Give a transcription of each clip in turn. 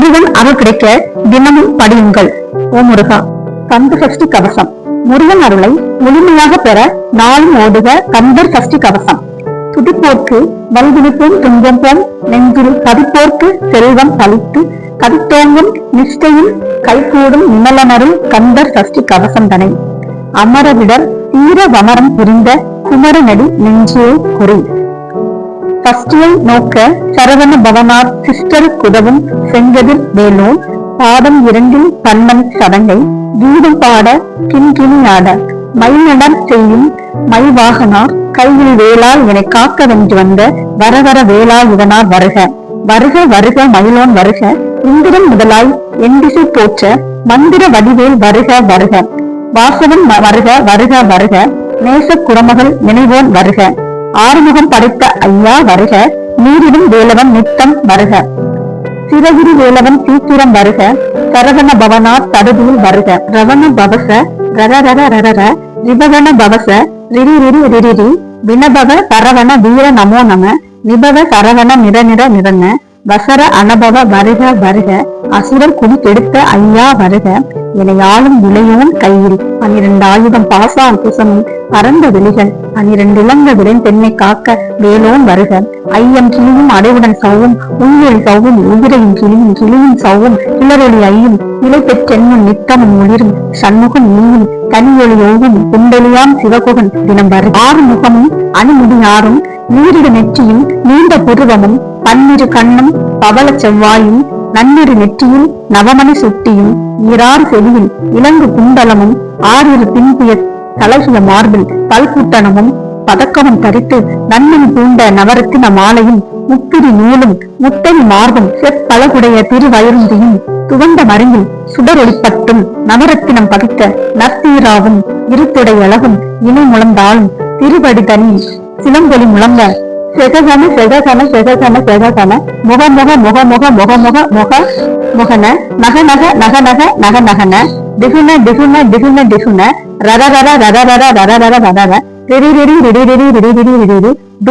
முருகன் அருள் கிடைக்க தினமும் படியுங்கள். ஓ முருகா கந்த சஷ்டி கவசம். முருகன் அருளை முழுமையாக பெற நாளும் ஓடுக கந்தர் சஷ்டி கவசம். துடிப்போர்க்கு வல்விழிப்போம் துன்பம் போம் நெஞ்சில் கதிப்போர்க்கு செல்வம் பழித்து கதித்தோங்கும் நிஷ்டையும் கைகூடும் நிமலனரும் கந்தர் சஷ்டி கவசம் தனை. அமரவிடர் தீர வமரம் புரிந்த குமரனடி நெஞ்சே குறி. சஷ்டியை நோக்க சரவண பவனார் சிஸ்டர் குதவும் செங்கதிர் வேலோன் பாதம் இரண்டில் பன்மன் சடங்கை கீதம் பாட கிண்கிணியாட மைநடம் செய்யும் மைவாகனார் கையில் வேளால் என்னை காக்க வென்று வந்த வரவர வேளால் இவனார் வருக. வருக வருக மயிலோன் வருக. இந்திரன் முதலாய் எண்டிசை போற்ற மந்திர வடிவேல் வருக வருக. வாசவன் வருக வருக வருக. நேச குடமகள் நினைவோன் வருக. ஆறுமுகம் படைத்த ஐயா வருக நீரிடும் வேலவன் நித்தம் வருக. சிவகிரி வேலவன் சீக்கிரம் வருக சரவண பவனா தடுதியில் வருக. ரவண பவச ரர ரர ரரர ரிபவன பவச ரிரி ரிரி ரிரிரி வினபவ சரவண வீர நமோ நம நிபவ சரவண நிற நிற நிறன வசர அனபவ வருக வருக. அசுரர் குடி கெடுத்த ஐயா வருக. என யாழும் விளையோன் கையில். பன்னிரண்டு ஆயுதம் பாசால் குசமும் பரந்த வெளிகள் பனிரெண்டு இளங்க பெண்ணை காக்க வேலோன் வருக. ஐயம் கிளியும் அடைவுடன் சவ்வும் உயிரில் சவ்வும் உதிரையும் கிளியும் கிளியும் சவ்வும் கிளறொளி ஐயும் நிலை பெற்றென்னும் நித்தமும் ஒளிரும் சண்முகம் நீயும் கனியொளி ஓவும் குண்டலியாம் சிவகுகன் தினம் வரு ஆறு முகமும் அணிமுடி ஆறும் நீரிடு நெற்றியும் நீண்ட புருவமும் பன்னிரு கண்ணும் பவள செவ்வாயும் நன்னிரு நெற்றியில் நவமணி சுட்டியும் ஈராறு செவியில் இலங்கு குண்டலமும் ஆறிரு பின்புய தலையில மார்பில் பல்கூட்டணமும் பதக்கமும் தரித்து நன்மன் பூண்ட நவரத்தின மாலையும் முப்பிரி நூலும் முத்தனி மார்பும் செப்பழகுடைய திருவயருந்தியும் துவந்த மருங்கில் சுடரொளிப்பட்டும் நவரத்தினம் பதித்த நத்தீராவும் இருத்துடை அழகும் இணை முழந்தாலும் திருவடி தனி சிலம்பொலி முழங்க செககன செககன செககன செககன முக முக முக முக முக முக முக முகன நக நக நக நக நக நகன திகுன திகுன திகுன திகுன ரர ரர ரர ரர ரர ரர ரர ரர ரிரி ரிரி ரிரி ரிரி ரிரி ரிரி டு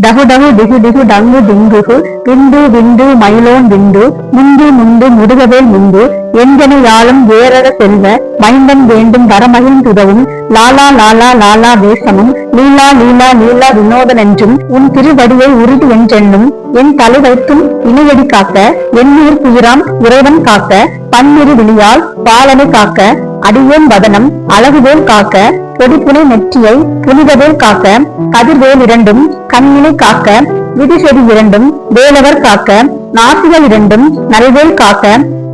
டகு டகு டிகு டிகு டங்கு டிங்குகு விண்டு விண்டு மயிலோன் விண்டு முந்து முந்து முதுகவேல் முந்து எஞ்சனை யாழும் வேறர செல்வ மைந்தன் வேண்டும் வரமகிழ்ந்துதவும் லாலா லாலா லாலா வேஷமும் லீலா லீலா லீலா வினோதன் என்றும் உன் திருவடியை உருது என்றென்னும் என் தலை வைத்தும் இணையடி காக்க என் உயிர் புயிராம் இறைவன் காக்க பன்னிரு விழியால் பாலனை காக்க அடியேன் வதனம் அழகுவேல் காக்க கொடிப்புனை நெற்றியை புனிதவேல் காக்க கதிர்வேல் இரண்டும் கண்ணினை காக்க விதிசெடி இரண்டும் வேலவர் காக்க நாசிகள் இரண்டும் நல்வேல் காக்க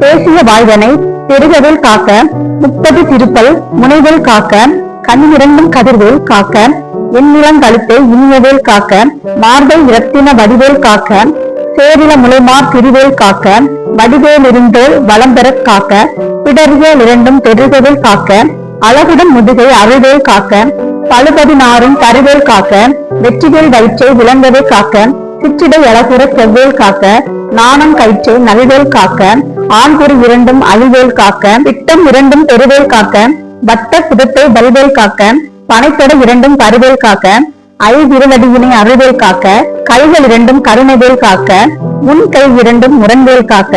பேசிய வாய்தனை பெருகவேல் காக்க முப்பது திருப்பல் முனைவேல் காக்க கண்ணிரண்டும் கதிர்வேல் காக்க எண்ணிலங்கழுத்தை இனியவேல் காக்க மார்பை இரத்தின வடிவேல் காக்க சேரில முளைமார் திருவேல் காக்க வடிவேலிருந்தோல் வளம் பெறக் காக்க பிடர்கள் இரண்டும் பெருகவேல் காக்க அழகுடன் முதுகை அருவேல் காக்க பழுபதினாரும் கருவேல் காக்க வெற்றிவேல் வயிற்றை விளங்கவே காக்க சிற்றிடை அழகுற செவ்வேல் காக்க நாணம் கயிற்றை நல்வேல் காக்க ஆண்குறி இரண்டும் அழிவேல் காக்க விட்டம் இரண்டும் பெருவேல் காக்க வட்ட புதத்தை பல்வேல் காக்க பனைத்தொடை இரண்டும் கருவேல் காக்க ஐவிரவடியினை அருள்வேல் காக்க கைகள் இரண்டும் கருணைவேல் காக்க முன் கை இரண்டும் முரண்வேல் காக்க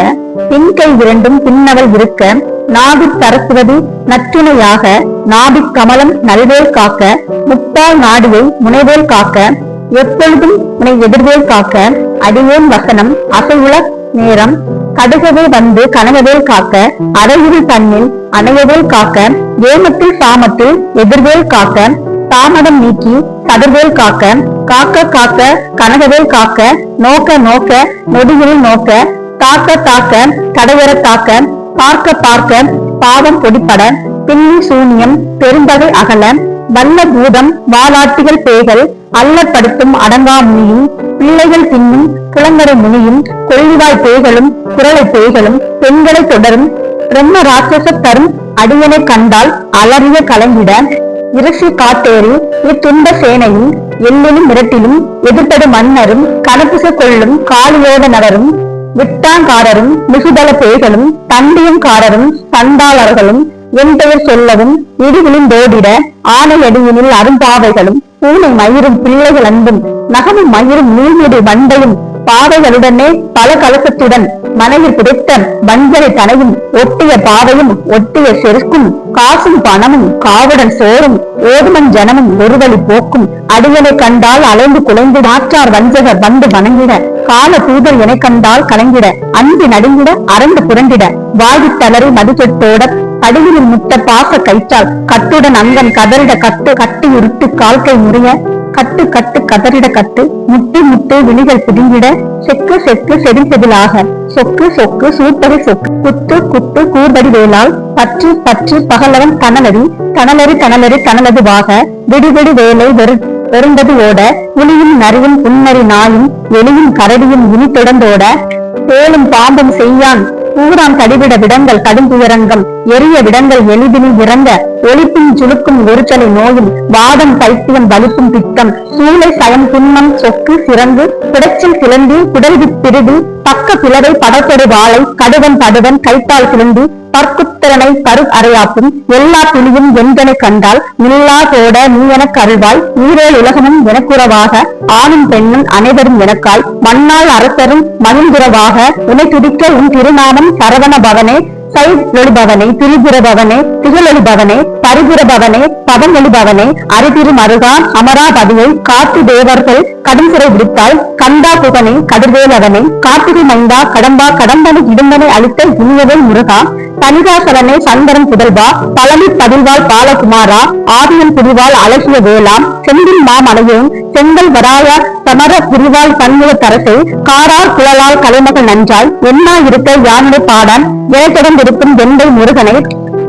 பின் கை இரண்டும் பின்னவள் இருக்க நாபிற் தரத்துவது நற்றுணையாக நாபிக் கமலம் நல்வேல் காக்க முட்டாள் நாடியை முனைவேல் காக்க எப்பொழுதும் உனை எதிர்வேல் காக்க அடியேன் வசனம் அசையுள நேரம் கடுகவே வந்து கனகவேல் காக்க அரையுள் தன்னில் அணையவேல் காக்க ஏமத்தில் சாமத்தில் எதிர்வேல் காக்க தாமதம் நீக்கி கதிர்வேல் காக்க காக்க காக்க கனகவேல் காக்க நோக்க நோக்க நொடிகளில் நோக்க தாக்க தாக்க தடையற தாக்க பார்க்க பார்க்க பாவம் பொடிப்பட பின்னி சூனியம் பெரும்பகை அகல வல்ல பூதம் வாலாட்டிகள் பேய்கள் அல்லப்படுத்தும் அடங்கா முனியும் பிள்ளைகள் தின்னும் புலங்கரை முனியும் கொள்ளிவாய் பேய்களும் குரலை பேய்களும் பெண்களை தொடரும் பிரம்ம ராட்சச தரும் அடியனை கண்டால் அலறிய கலங்கிட இரசி காட்டேறி இத்துன்ப சேனையும் எல்லிலும் மிரட்டிலும் எதிர்ப்படு மன்னரும் கணப்புச கொள்ளும் காளியோட நகரும் விட்டாங்காரரும் மிகுதல பேய்களும் தண்டியங்காரரும் சண்டாளர்களும் என் பெயர் சொல்லவும் இடிவிழுந்தோடிட தோடிட அடியினில் அரும்பாவைகளும் பூனை மயிரும் பிள்ளைகள் அன்பும் நகமும் மயிரும் நீர்மீடு வண்டையும் பாவைகளுடனே பல கலசத்துடன் மனையில் பிடித்த வஞ்சனை தனையும் ஒட்டிய பாவையும் ஒட்டிய செருக்கும் காசும் பணமும் காவுடன் சோறும் ஓதுமன் ஜனமும் ஒருவழி போக்கும் அடியனை கண்டால் அலைந்து குலைந்து மாற்றார் வஞ்சகர் வந்து வணங்கிட கால தூதர் என கண்டால் கலங்கிட அன்பு நடுங்கிட அரண்டு புரண்டிட வாயு தளறி மதுச்சொட்டோட படிகளில் முத்த பாச கயிற்றால் கட்டுடன் அங்கன் கதறிட கட்டு கட்டி உருட்டு கால்கை முறிய கட்டு கட்டு கதறிட கட்டு முட்டு முட்டு விழிகள் பிடுங்கிட செக்கு செக்கு செதில் சொக்கு சொக்கு சூப்பரி சொக்கு குத்து குத்து கூர்படி வேளால் பற்று பற்று பகலவன் தனலரி தனலரி தனலரி தனலது வாக விடுவிடு வேலை வெறு வெறுந்தது ஓட புலியும் நரியும் புன்னரி நாயும் எலியும் கரடியும் இனி தொடர்ந்தோட தேலும் பாம்பும் செய்யான். பூரான் கடிவிட விடங்கள் கடும் துயரங்கம். எரிய விடங்கள் எளிதினில் இறங்க. ஒளிப்பும் சுழுக்கும் ஒருச்சலை நோயும். வாதம் பைத்தியம் வலிப்பும் பித்தம். சூளை சயம் துன்மம் சொக்கு சிறந்து பிடச்சில் கிளம்பி குடல்வி பிரிது பக்க பிளவை படத்தொடு வாழை கடுவன் படுவன் கைத்தால் கிளம்பி பற்குத்திறனை கரு அறையாப்பும் எல்லா புலியும் என்கனை கண்டால் நில்லா தோட நீ எனக் கருவாய் நீரேல் உலகமும் எனக்குறவாக ஆணும் பெண்ணும் அனைவரும் எனக்காய். மண்ணால் அரசரும் மகிழ்ந்துறவாக உனை துடிக்க உன் திருநாமம் சரவண பவனே சைலொழிபவனே திரிபுரபவனே திகழொழிபவனே பரிபுரபவனே பவனொழிபவனே அரிதிரு மருகான் அமராபதியை காட்டு தேவர்கள் கடும் சிறை விடுத்தால் கந்தா புகனை கதிர்வேலவனை கார்த்திகை மைந்தா கடம்பா கடம்பனை இடும்பனை அளித்த இனியவை முருகா தனிகாசலனை சந்தரம் புதல்வா பழனி பதில்வாள் பாலகுமாரா ஆதியன் புரிவாள் அழகிய வேளாம் செந்தில் மாமலையும் செங்கல் வராயா சமர புரிவாள் பன்முக தரசை காரார் குழலால் கலைமகள் நன்றாய் என்னா இருக்க யானை பாடான் இருக்கும் வெண்டை முருகனை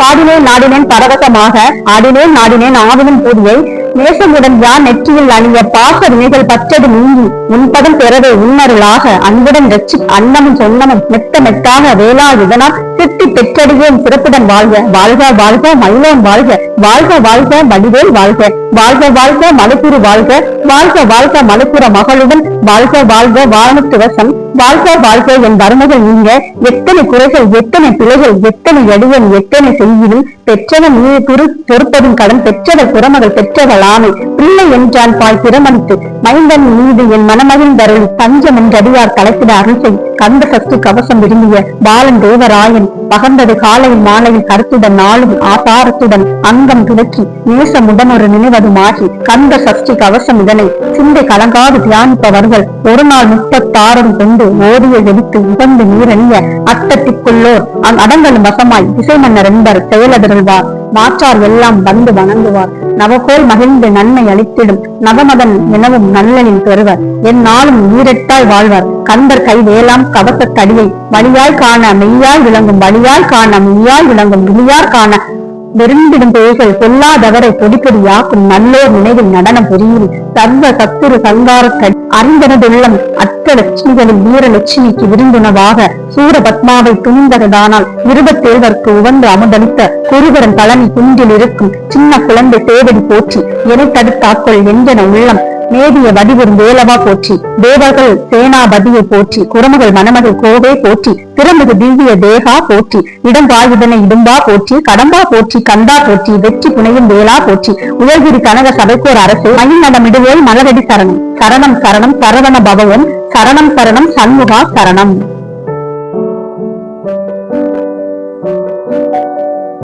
பாடினேன் நாடினேன் பரவசமாக ஆடினேன் நாடினேன் ஆவினும் பூதியை நேசமுடன் யான் நெற்றியில் அணிய பாச வினைகள் பற்றது நீங்கி உன்பதம் பெறவே உன்னருளாக அன்புடன் வெற்றி அன்னமும் சொன்னமும் மெத்த மெத்தாக வேளா இதனால் சித்தி பெற்றடியோம் சிறப்புடன் வாழ்க வாழ்க வாழ்க மயிலோன் வாழ்க. வாழ்க வாழ்க வடிவேல் வாழ்க. வாழ்க வாழ்க மலைப்புறு வாழ்க. வாழ்க வாழ்க மலைப்புற மகளுடன் வாழ்க வாழ்க வானத்துவசம். வாழ்க வாழ்க என் வறுமைகள் நீங்க. எத்தனை குறைகள் எத்தனை பிழைகள் எத்தனை எடியன் எத்தனை செய்யினும் பெற்றவன் நீ துரு பொறுப்பதும் கடன் பெற்றவர் புறமகள் பெற்றவள் ஆமை. பிள்ளை என்றான் பாய் பிரமணித்து. மைந்தன் மீது என் மனமகிழ்ந்தருள் தஞ்சம் என்றடியார் தலைப்பிட அருள் கந்த சஷ்டி கவசம் விரும்பிய பாலன் தேவராயன். பகர்ந்தது காலையில் மாலையில் கருத்துடன் நாளும் ஆசாரத்துடன் அங்கம் துடக்கி நேசமுடன் ஒரு நினைவதுமாகி கந்த சஷ்டி கவசம் இதனை சிந்தை கலங்காது தியானிப்பவர்கள் ஒரு நாள் முப்பத்தாறும் கொண்டு ஓடிய வெடித்து உகந்து நீரணிய அத்தத்திற்குள்ளோர் அடங்கலும் வசமாய் திசை மன்னர் என்பர் செயலதிர்வார் மாற்றார் எல்லாம் வந்து வணங்குவார். நவகோல் மகிழ்ந்து நன்மை அளித்திடும். நவமதன் எனவும் நல்லனில் பெறுவர். என் நாளும் நீரெட்டாய் வாழ்வர். கந்தர் கை வேளாம் கவசத்தடியை. வழியாய் காண மெய்யாய் விளங்கும். வழியாய் காண மெய்யாய் விளங்கும். விழியார் காண விரும்பிடும் பேய்கள் பொல்லாதவரை பொடிப்பொடியாக்கும் நல்லோர் நினைவில் நடனம் புரியும் சர்வ சத்துரு சங்காரக்கள் அறிந்தனதுள்ளம் அத்தலட்சுமிகளின் வீர லட்சுமிக்கு விருந்துணவாக சூரபத்மாவை துணிந்ததானால் இருபத்தேழ்வர்க்கு உவந்து அமுதளித்த குருகரன் பழனி குன்றில் இருக்கும் சின்ன குழந்தை தேவடி போற்றி என தடுத்தாக்கள் என்றன உள்ளம் மேதிய வடிவரும் வேலவா போற்றி. தேவர்கள் சேனாபதியை போற்றி. குரமுகள் மணமகள் கோவே போற்றி. திறமிகு திவ்ய தேகா போற்றி. இடம் இடும்பா போற்றி. கடம்பா போற்றி. கந்தா போற்றி. வெற்றி புனையும் வேளா போற்றி. உயர்கிரி கனக சபைக்கோர் அரசு மயில் நடமிடுவோல் மலரடி சரணம். சரணம் சரணம் சரவண பவம் சரணம் சரணம் சண்முகா சரணம்.